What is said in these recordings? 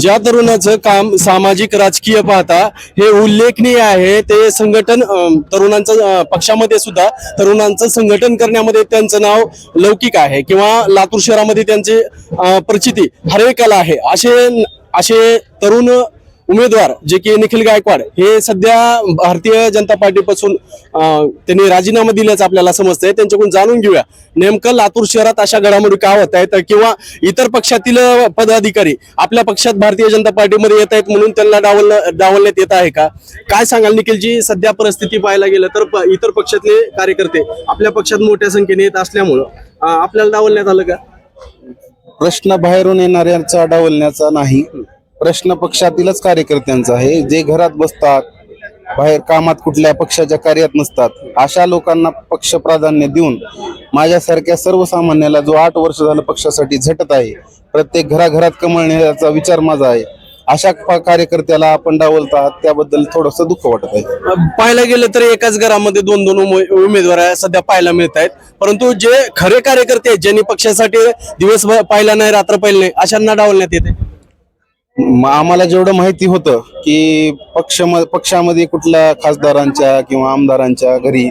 ज्या तरुणाचं काम सामाजिक राजकीय पाहता हे उल्लेखनीय आहे ते संघटन तरुणांचं पक्षामध्ये सुद्धा तरुणांचं संघटन करण्यामध्ये त्यांचं नाव लौकिक आहे किंवा लातूर शहरामध्ये त्यांची प्रचिती हरेकला आहे. असे असे तरुण उमेदवार जे की निखिल गायकवाड हे सध्या भारतीय जनता पार्टीपासून त्यांनी राजीनामा दिल्याचं आपल्याला समजतंय. त्यांच्याकडून जाणून घेऊया. नेमकं लातूर शहरात अशा घडामोडी का होत आहेत? किंवा इतर पक्षातील पदाधिकारी आपल्या पक्षात भारतीय जनता पार्टीमध्ये येत आहेत म्हणून त्यांना डावल डावलण्यात येत आहे का? काय सांगाल निखिलजी? सध्या परिस्थिती पाहायला गेलं तर इतर पक्षातले कार्यकर्ते आपल्या पक्षात मोठ्या संख्येने येत असल्यामुळं आपल्याला डावलण्यात आलं का? प्रश्न बाहेरून येणाऱ्यांचा डावलण्याचा नाही. प्रश्न पक्षातीलच कार्यकर्त्यांचा आहे. जे घरात बसतात बाहेर कामात कुठल्या पक्षाच्या कार्यात नसतात अशा लोकांना पक्ष प्राधान्य देऊन माझ्यासारख्या सर्वसामान्याला जो आठ वर्ष झालं पक्षासाठी झटत आहे प्रत्येक घराघरात कमळण्याचा विचार माझा आहे. अशा कार्यकर्त्याला आपण डावलत आहात त्याबद्दल थोडस दुःख वाटत आहे. पाहायला गेलं तर एकाच घरामध्ये दोन दोन उमे- उमेदवार सध्या पाहायला मिळत आहेत. परंतु जे खरे कार्यकर्ते आहेत ज्यांनी पक्षासाठी दिवस पाहिला नाही रात्र पाहिले नाही अशांना डावलण्यात येते. आम्हाला जेवढं माहिती होतं की पक्ष पक्षामध्ये कुठल्या खासदारांच्या किंवा आमदारांच्या घरी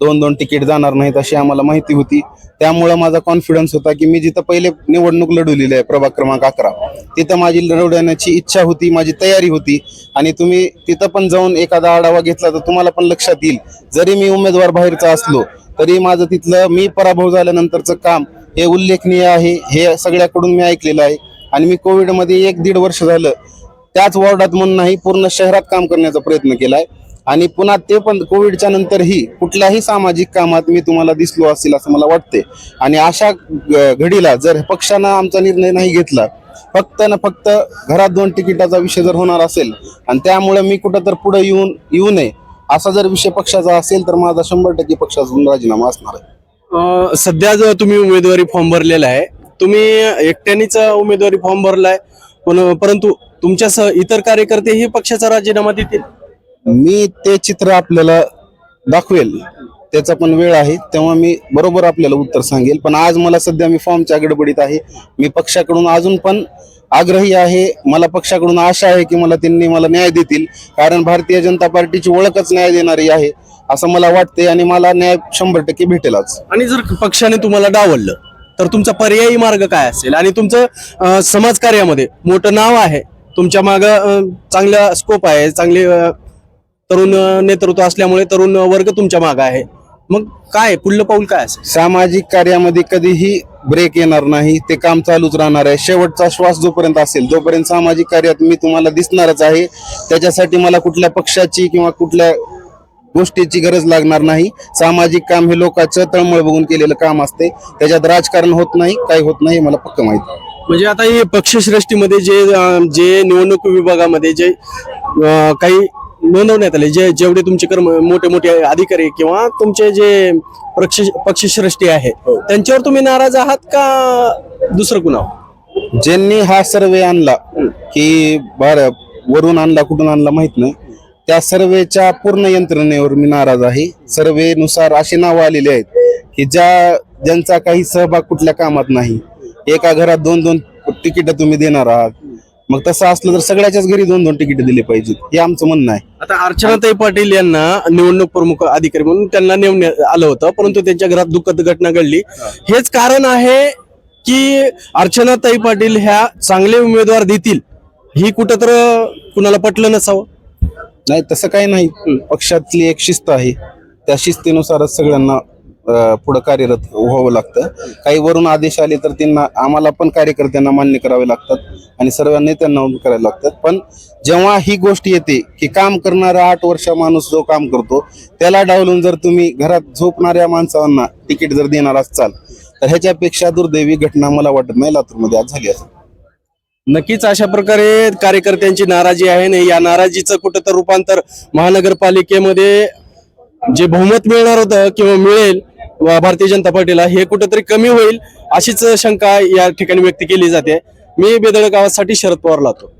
दोन दोन तिकीट जाणार नाहीत अशी आम्हाला माहिती होती. त्यामुळं माझा कॉन्फिडन्स होता की मी जिथं पहिले निवडणूक लढवलेली आहे प्रभाग क्रमांक अकरा तिथं माझी लढवण्याची इच्छा होती माझी तयारी होती. आणि तुम्ही तिथं पण जाऊन एखादा आढावा घेतला तर तुम्हाला पण लक्षात येईल. जरी मी उमेदवार बाहेरचा असलो तरी माझं तिथलं मी पराभव झाल्यानंतरचं काम हे उल्लेखनीय आहे हे सगळ्याकडून मी ऐकलेलं आहे. आणि मी कोविडमध्ये एक दीड वर्ष झालं त्याच वॉर्डात म्हणून नाही पूर्ण शहरात काम करण्याचा प्रयत्न केलाय. आणि पुन्हा ते पण कोविडच्या नंतरही कुठल्याही सामाजिक कामात मी तुम्हाला दिसलो असेल असं मला वाटते आणि अशा घडीला जर पक्षानं आमचा निर्णय नाही घेतला फक्त ना फक्त घरात दोन तिकिटाचा विषय जर होणार असेल आणि त्यामुळे मी कुठं तर पुढे येऊन येऊ नये असा जर विषय पक्षाचा असेल तर माझा शंभर टक्के पक्षातून राजीनामा असणार आहे. सध्या जर तुम्ही उमेदवारी फॉर्म भरलेला आहे तुम्ही एकट्यानेच उमेदवारी फॉर्म भरलाय. पण परंतु तुमच्यासह इतर कार्यकर्तेही पक्षाचा राजीनामा देतील? मी ते चित्र आपल्याला दाखवेल. त्याचा पण वेळ आहे. तेव्हा मी बरोबर आपल्याला उत्तर सांगेल. पण आज मला सध्या मी फॉर्मच्या गडबडीत आहे. मी पक्षाकडून अजून पण आग्रही आहे. मला पक्षाकडून आशा आहे की मला त्यांनी मला न्याय देतील. कारण भारतीय जनता पार्टीची ओळखच न्याय देणारी आहे. असं मला वाटते आणि मला न्याय शंभर टक्के भेटेलच. आणि जर पक्षाने तुम्हाला डावललं तर तुमचा पर्यायी मार्ग काय असेल? आणि तुमचं समाजकार्यामध्ये मोठं नाव आहे. तुमच्या माग चांगला स्कोप आहे. चांगले तरुण नेतृत्व असल्यामुळे तरुण वर्ग तुमच्या माग आहे. मग काय पुढलं पाऊल काय असेल? सामाजिक कार्यामध्ये कधीही ब्रेक येणार नाही. ते काम चालूच राहणार आहे. शेवटचा श्वास जोपर्यंत असेल जोपर्यंत सामाजिक कार्यात मी तुम्हाला दिसणारच आहे त्याच्यासाठी मला कुठल्या पक्षाची किंवा कुठल्या गोष्टीची गरज लागणार नाही. सामाजिक काम हे लोकांचं तळमळ बघून केलेलं काम असते. त्याच्यात राजकारण होत नाही काही होत नाही हे मला पक्क माहिती. म्हणजे आता हे पक्षश्रेष्ठीमध्ये जे जे निवडणूक विभागामध्ये जे काही नोंदवण्यात आले जे जेवढे तुमचे कर्म मोठे मोठे अधिकारी किंवा तुमचे जे पक्ष पक्षश्रेष्ठी आहे त्यांच्यावर तुम्ही नाराज आहात का दुसरं कुणावर? ज्यांनी हा सर्वे आणला की बर वरून आणला कुठून आणला माहीत नाही. त्या सर्वेच्या पूर्ण यंत्रणेवर मी नाराज आहे. सर्वेनुसार अशी नावं आलेली आहेत की ज्या ज्यांचा काही सहभाग कुठल्या कामात नाही. एका घरात दोन दोन तिकीट तुम्ही देणार आहात. मग तसं असलं तर सगळ्याच्याच घरी दोन दोन तिकीट दिली पाहिजेत. हे आमचं म्हणणं आहे. आता अर्चनाताई पाटील यांना निवडणूक प्रमुख अधिकारी म्हणून त्यांना नेमण्यात आलं होतं परंतु त्यांच्या घरात दुःखद घटना घडली. हेच कारण आहे की अर्चनाताई पाटील ह्या चांगले उमेदवार देतील. ही कुठं तर कुणाला पटलं नसावं? नाही तसं काही नाही. पक्षातली एक शिस्त आहे. त्या शिस्तीनुसारच सगळ्यांना पुढं कार्यरत व्हावं लागतं. काही वरून आदेश आले तर त्यांना आम्हाला पण कार्यकर्त्यांना मान्य करावे लागतात आणि सर्व नेत्यांना करावे लागतात. पण जेव्हा ही गोष्ट येते की काम करणारा आठ वर्ष माणूस जो काम करतो त्याला डावलून जर तुम्ही घरात झोपणाऱ्या माणसांना तिकीट जर देणार असाल तर ह्याच्यापेक्षा दुर्दैवी घटना मला वाटत नाही लातूरमध्ये आज झाली असेल. नक्कीच अशा प्रकारे कार्यकर्त्यांची नाराजी आहे ना या नाराजीचं कुठं तर रूपांतर महानगरपालिकेमध्ये जे बहुमत मिळणार होतं किंवा मिळेल व भारतीय जनता पार्टीला हे कुठंतरी कमी होईल अशीच शंका या ठिकाणी व्यक्त केली जाते. मी बेदळ गावासाठी शरद पवार लावतो